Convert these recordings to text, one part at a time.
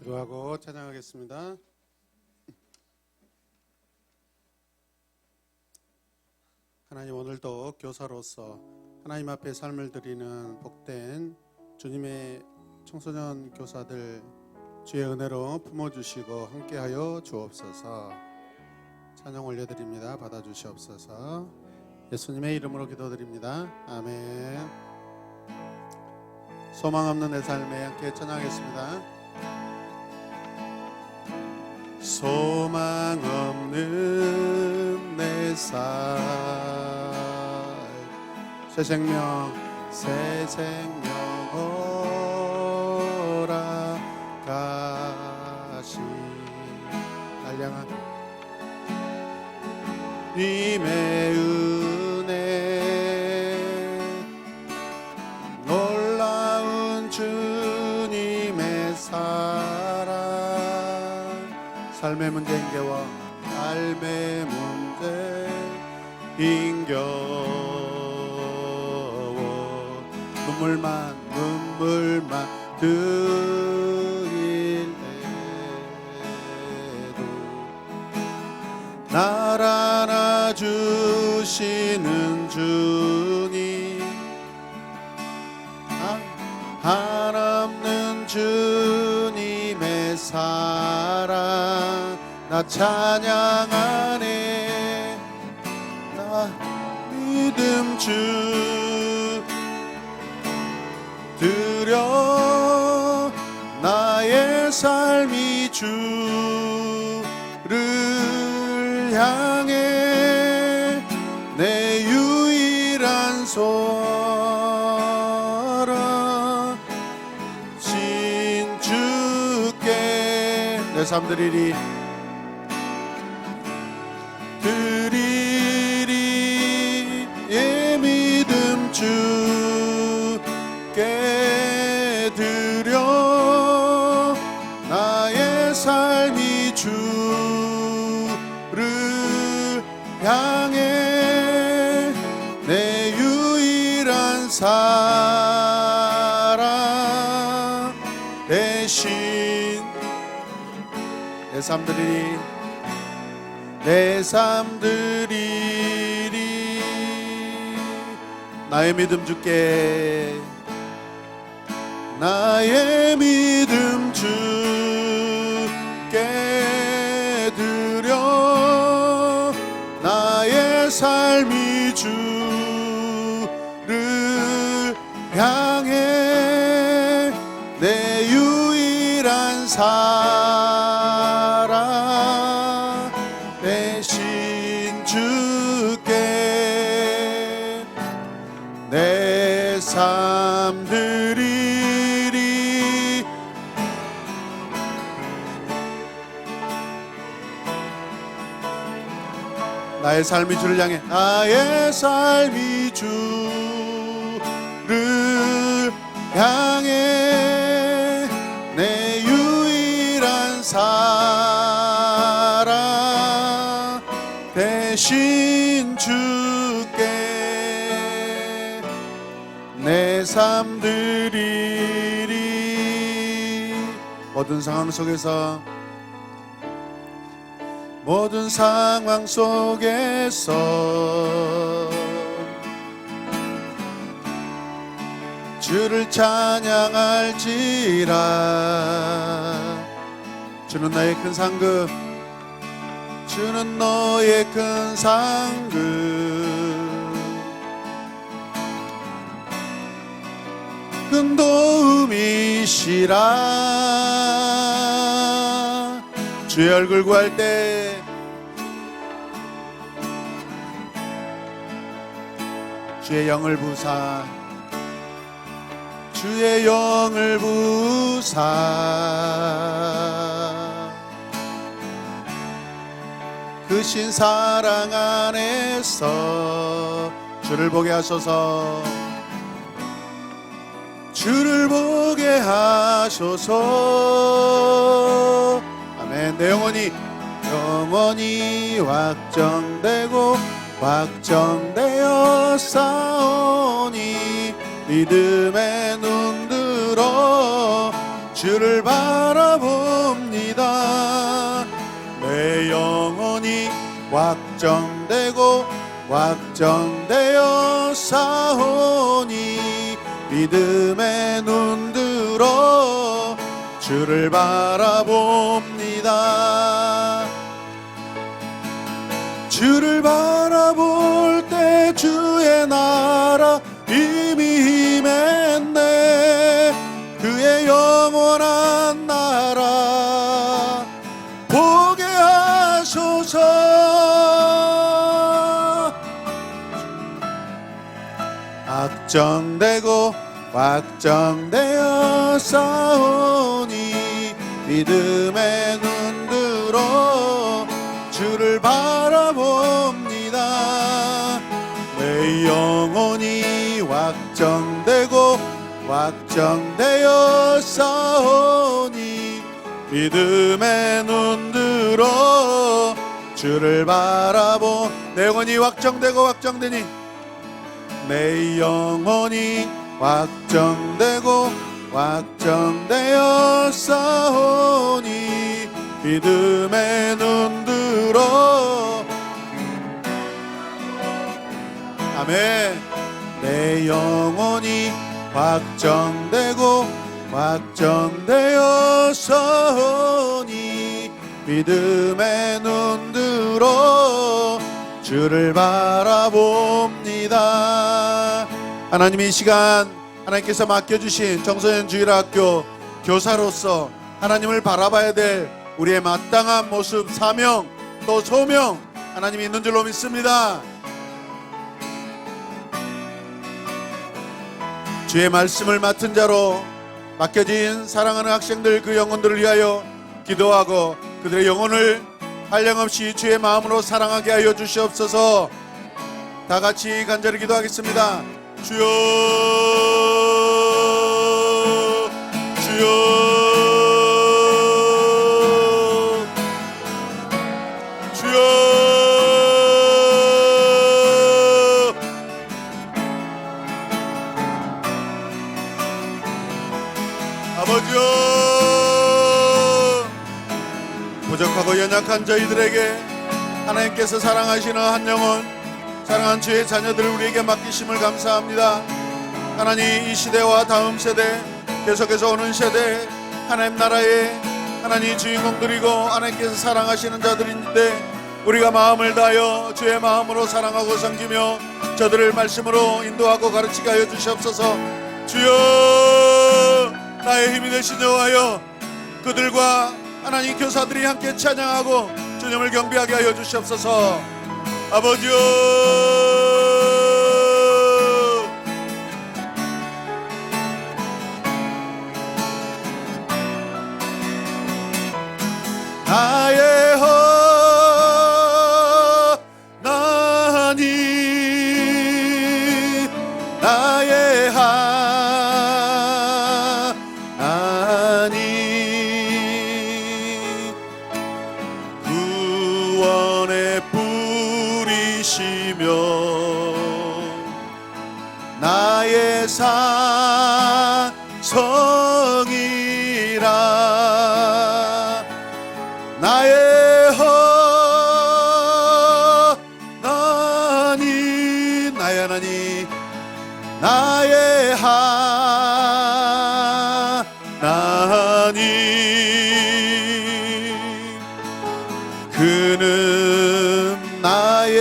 기도하고 찬양하겠습니다. 하나님 오늘도 교사로서 하나님 앞에 삶을 드리는 복된 주님의 청소년 교사들 주의 은혜로 품어주시고 함께하여 주옵소서 찬양 올려드립니다. 받아주시옵소서 예수님의 이름으로 기도드립니다. 아멘 소망 없는 내 삶에 함께 찬양하겠습니다. 소망 없는 내 삶, 새 생명, 새 생명 오라 가시, 날 향한 님의 삶의 문제 인겨워 삶의 문제 인겨워. 눈물만 눈물만 흘릴 때도 날 안아주시는 주님. 아, 한없는 주님의 사랑 나 찬양하네 나 믿음 주 드려 나의 삶이 주를 향해 내 유일한 소원 신주께 내삶 드리리 드리리 삶이 주를 향해 내 유일한 사랑 대신 내 삶들이 내 삶들이리 나의 믿음 주께 나의 믿음 주 나의 삶이 주를 향해. 나의 삶이 주를 향해. 내 유일한 사랑 대신 주께 내삶 드리리 모든 상황 속에서 모든 상황 속에서 주를 찬양할지라. 주는 나의 큰 상급 주는 너의 큰 상급. 큰 도움이시라. 주의 얼굴 구할 때 주의 영을 부사. 주의 영을 부사. 그 신 사랑 안에서 주를 보게 하소서. 주를 보게 하소서. 아멘. 내 영혼이 영원히 확정되고 확정되 어 싸우니 믿음의 눈 들어 주를 바라봅니다. 내 영혼이 확정되고 확정되어 사오니 믿음의 눈 들어 주를 바라봅니다. 주를 바라볼 때 주의 나라 이미 임했네. 그의 영원한 나라 보게 하소서. 확정되고 확정되어 싸우니 믿음의 눈 확정되어 싸우니 믿음의 눈 들어 주를 바라보 내 영혼이 확정되고 확정되니 내 영혼이 확정되고 확정되어 싸우니 믿음의 눈 들어 아멘. 내 영혼이 확정되고 확정되어 서니 믿음의 눈 들어 주를 바라봅니다. 하나님 이 시간 하나님께서 맡겨주신 정서연 주일학교 교사로서 하나님을 바라봐야 될 우리의 마땅한 모습 사명 또 소명 하나님이 있는 줄로 믿습니다 주의 말씀을 맡은 자로 맡겨진 사랑하는 학생들 그 영혼들을 위하여 기도하고 그들의 영혼을 한량없이 주의 마음으로 사랑하게 하여 주시옵소서. 다 같이 간절히 기도하겠습니다. 주여 주여 연약한 저희들에게 하나님께서 사랑하시는 한 영혼 사랑한 주의 자녀들을 우리에게 맡기심을 감사합니다. 하나님 이 시대와 다음 세대 계속해서 오는 세대 하나님 나라의 하나님 주인공들이고 하나님께서 사랑하시는 자들인데 우리가 마음을 다하여 주의 마음으로 사랑하고 섬기며 저들을 말씀으로 인도하고 가르치게 하여 주시옵소서. 주여 나의 힘이 되신 여호와여 그들과 하나님 교사들이 함께 찬양하고 주님을 경배하게 하여 주시옵소서. 아버지여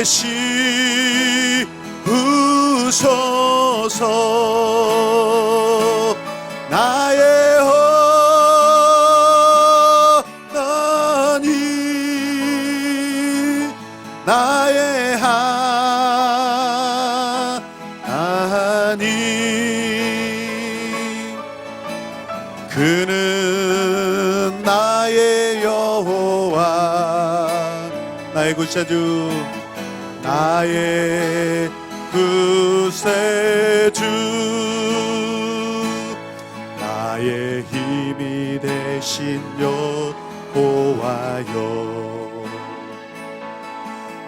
내게 씌우소서 나의 하나님 나의 그는 나의 여호와 나의 구세주 나의 구세주 나의 힘이 되신 여호와여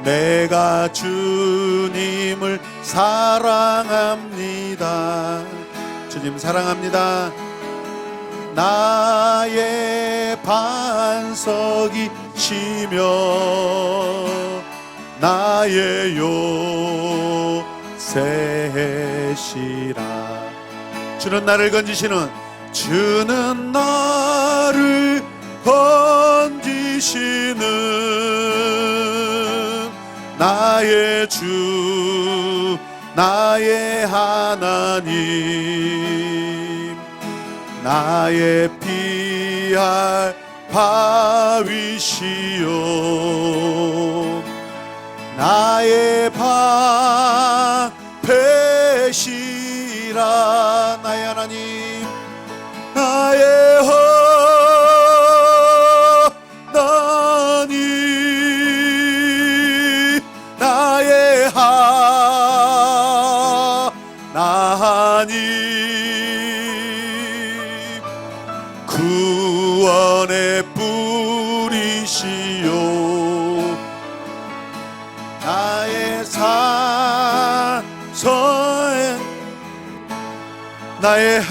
내가 주님을 사랑합니다. 주님 사랑합니다. 나의 반석이시며 나의 요새시라. 주는 나를 건지시는 주는 나를 건지시는 나의 주 나의 하나님. 나의 피할 바위시요 나의 방패시라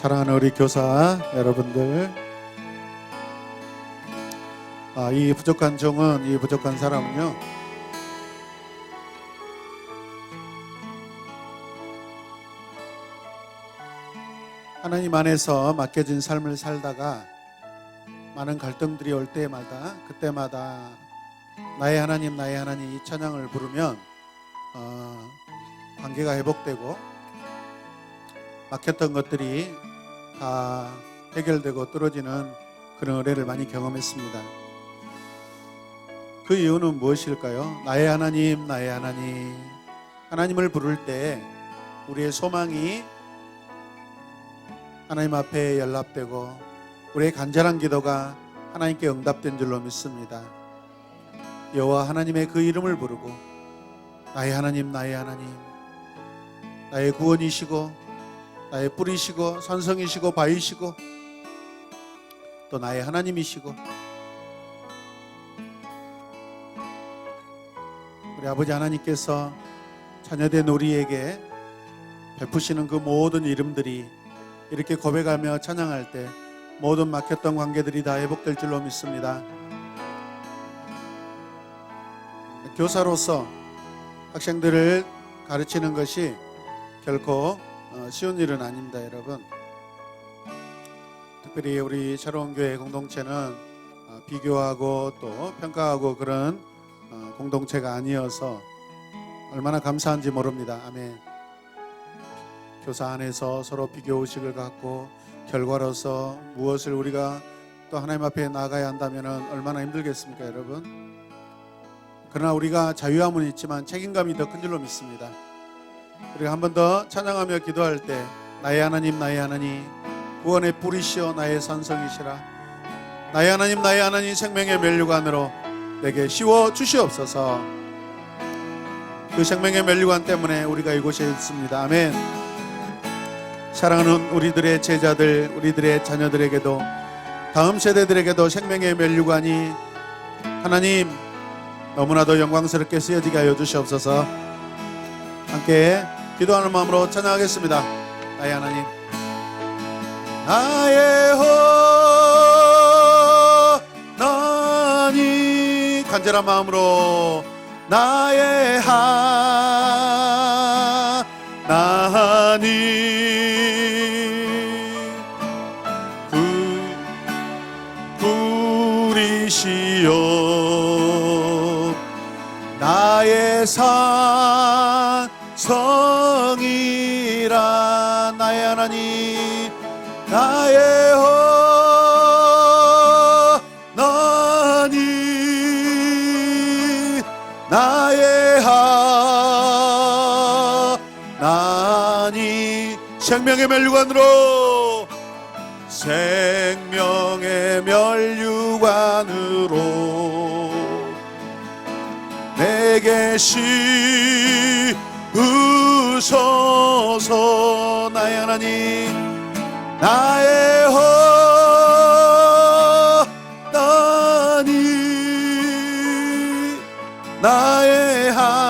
사랑하는 우리 교사 여러분들. 아, 이 부족한 종은 이 부족한 사람은요. 하나님 안에서 맡겨진 삶을 살다가 많은 갈등들이 올 때마다 그때마다 나의 하나님 나의 하나님 이 찬양을 부르면 어, 관계가 회복되고 막혔던 것들이 다 해결되고 뚫어지는 그런 은혜를 많이 경험했습니다. 그 이유는 무엇일까요? 나의 하나님 나의 하나님 하나님을 부를 때 우리의 소망이 하나님 앞에 연락되고 우리의 간절한 기도가 하나님께 응답된 줄로 믿습니다. 여호와 하나님의 그 이름을 부르고 나의 하나님 나의 하나님 나의 구원이시고 나의 뿌리시고 선성이시고 바위시고 또 나의 하나님이시고 우리 아버지 하나님께서 자녀된 우리에게 베푸시는 그 모든 이름들이 이렇게 고백하며 찬양할 때 모든 막혔던 관계들이 다 회복될 줄로 믿습니다. 교사로서 학생들을 가르치는 것이 결코 어, 쉬운 일은 아닙니다, 여러분. 특별히 우리 새로운 교회 공동체는 어, 비교하고 또 평가하고 그런 어, 공동체가 아니어서 얼마나 감사한지 모릅니다. 아멘. 교사 안에서 서로 비교 의식을 갖고 결과로서 무엇을 우리가 또 하나님 앞에 나가야 한다면 얼마나 힘들겠습니까, 여러분? 그러나 우리가 자유함은 있지만 책임감이 더 큰 줄로 믿습니다. 우리가 한번 더 찬양하며 기도할 때 나의 하나님 나의 하나님 구원의 뿌리시오 나의 선성이시라. 나의 하나님 나의 하나님 생명의 멸류관으로 내게 씌워 주시옵소서. 그 생명의 멸류관 때문에 우리가 이곳에 있습니다. 아멘. 사랑하는 우리들의 제자들 우리들의 자녀들에게도 다음 세대들에게도 생명의 멸류관이 하나님 너무나도 영광스럽게 쓰여지게 하여 주시옵소서 함께 기도하는 마음으로 찬양하겠습니다. 나의 하나님, 나의 하나님. 간절한 마음으로 나의 하나님. 그 불이시여 나의 산 생명의 멸류관으로. 생명의 멸류관으로. 내게 씌우소서 나의 하나님. 나의 하나님 나의 하나님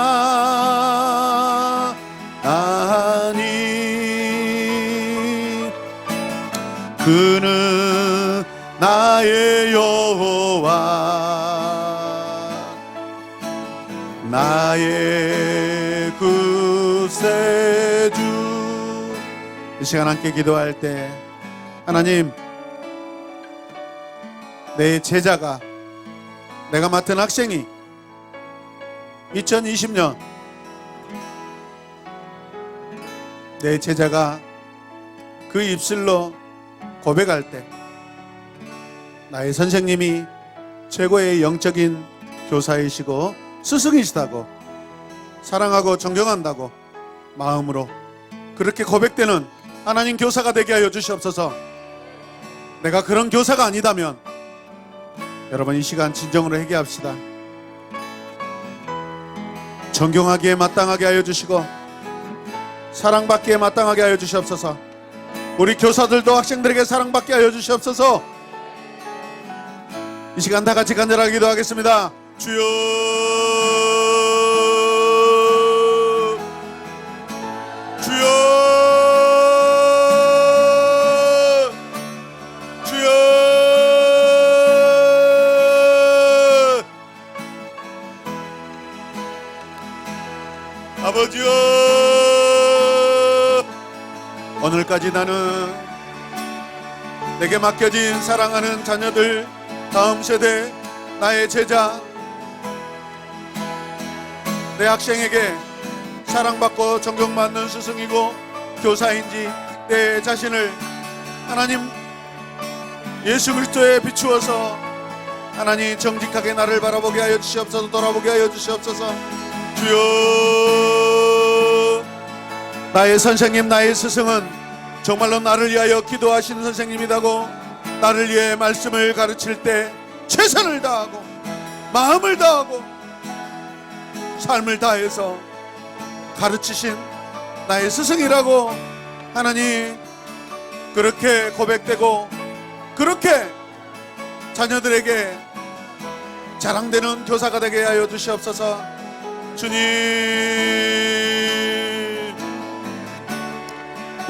시간 함께 기도할 때 하나님 내 제자가 내가 맡은 학생이 2020년 내 제자가 그 입술로 고백할 때 나의 선생님이 최고의 영적인 교사이시고 스승이시다고 사랑하고 존경한다고 마음으로 그렇게 고백되는 하나님 교사가 되게 하여 주시옵소서. 내가 그런 교사가 아니다면 여러분 이 시간 진정으로 회개합시다. 존경하기에 마땅하게 하여 주시고 사랑받기에 마땅하게 하여 주시옵소서. 우리 교사들도 학생들에게 사랑받게 하여 주시옵소서. 이 시간 다 같이 간절하게 기도하겠습니다. 주여 아버지여. 오늘까지 나는 내게 맡겨진 사랑하는 자녀들 다음 세대 나의 제자 내 학생에게 사랑받고 존경받는 스승이고 교사인지 내 자신을 하나님 예수 그리스도에 비추어서 하나님 정직하게 나를 바라보게 하여 주시옵소서 돌아보게 하여 주시옵소서. 주여 나의 선생님 나의 스승은 정말로 나를 위하여 기도하시는 선생님이라고 나를 위해 말씀을 가르칠 때 최선을 다하고 마음을 다하고 삶을 다해서 가르치신 나의 스승이라고 하나님 그렇게 고백되고 그렇게 자녀들에게 자랑되는 교사가 되게 하여 주시옵소서. 주님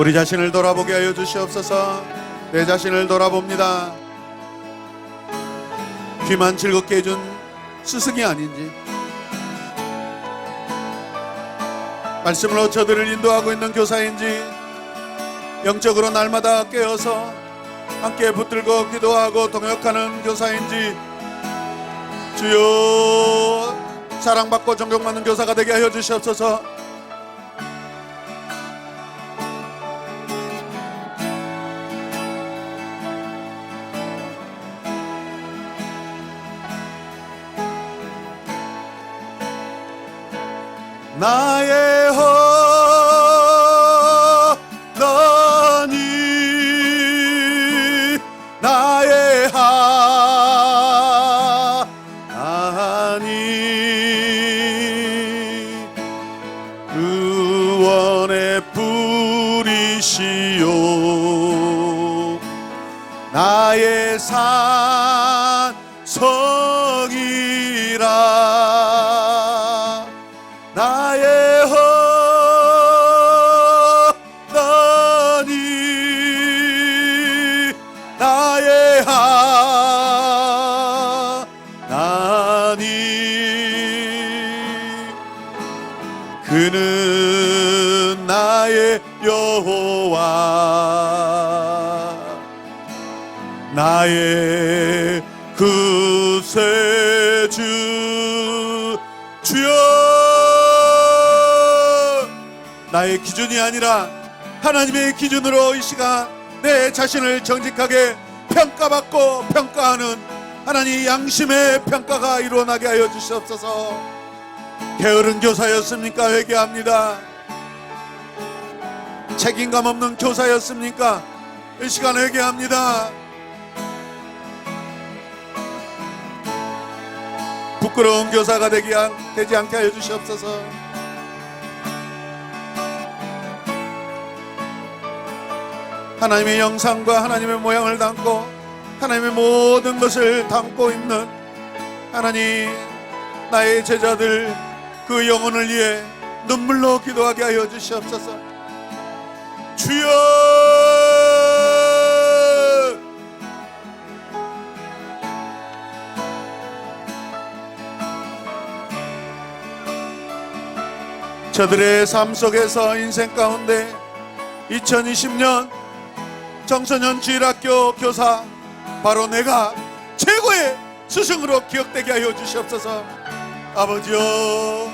우리 자신을 돌아보게 하여 주시옵소서. 내 자신을 돌아봅니다. 귀만 즐겁게 해준 스승이 아닌지. 말씀으로 저들을 인도하고 있는 교사인지 영적으로 날마다 깨어서 함께 붙들고 기도하고 동역하는 교사인지. 주여 사랑받고 존경받는 교사가 되게 하여 주시옵소서 아니라 하나님의 기준으로 이 시간 내 자신을 정직하게 평가받고 평가하는 하나님 양심의 평가가 일어나게 하여 주시옵소서. 게으른 교사였습니까? 회개합니다. 책임감 없는 교사였습니까? 이 시간 회개합니다. 부끄러운 교사가 되지 않게 하여 주시옵소서 하나님의 영상과 하나님의 모양을 담고 하나님의 모든 것을 담고 있는 하나님 나의 제자들 그 영혼을 위해 눈물로 기도하게 하여 주시옵소서. 주여! 저들의 삶 속에서 인생 가운데 2020년 청소년 주일학교 교사 바로 내가 최고의 스승으로 기억되게 하여 주시옵소서. 아버지여.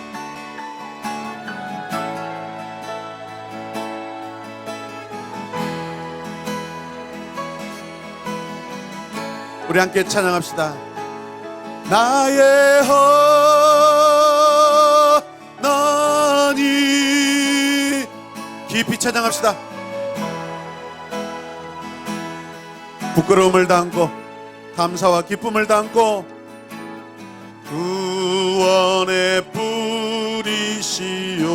우리 함께 찬양합시다. 나의 하나님 깊이 찬양합시다 부끄러움을 담고 감사와 기쁨을 담고 구원의 뿌리시오.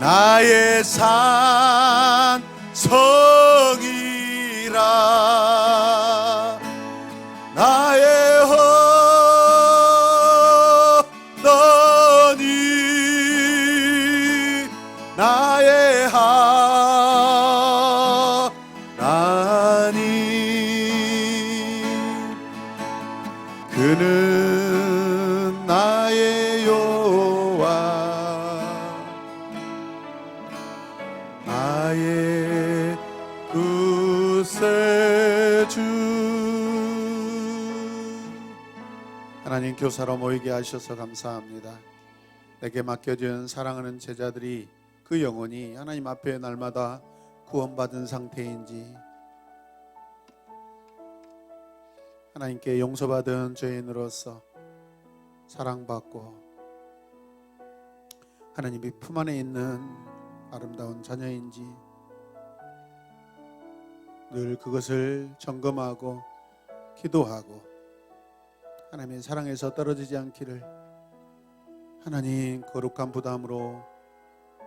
나의 산성 교사로 모이게 하셔서 감사합니다. 내게 맡겨진 사랑하는 제자들이 그 영혼이 하나님 앞에 날마다 구원받은 상태인지 하나님께 용서받은 죄인으로서 사랑받고 하나님이 품 안에 있는 아름다운 자녀인지 늘 그것을 점검하고 기도하고 하나님의 사랑에서 떨어지지 않기를 하나님 거룩한 부담으로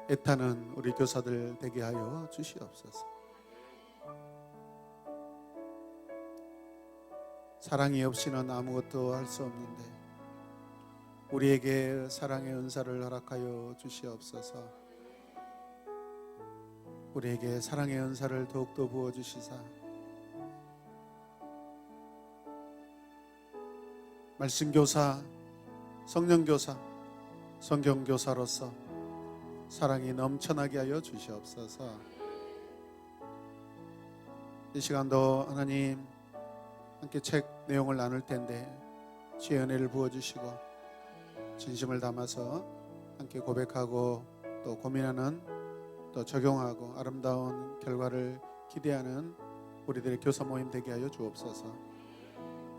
애타는 우리 교사들 되게 하여 주시옵소서. 사랑이 없이는 아무것도 할 수 없는데 우리에게 사랑의 은사를 허락하여 주시옵소서. 우리에게 사랑의 은사를 더욱더 부어 주시사 말씀 교사, 성령 교사, 성경 교사로서 사랑이 넘쳐나게 하여 주시옵소서. 이 시간도 하나님 함께 책 내용을 나눌 텐데 주의 은혜를 부어 주시고 진심을 담아서 함께 고백하고 또 고민하는 또 적용하고 아름다운 결과를 기대하는 우리들의 교사 모임 되게 하여 주옵소서.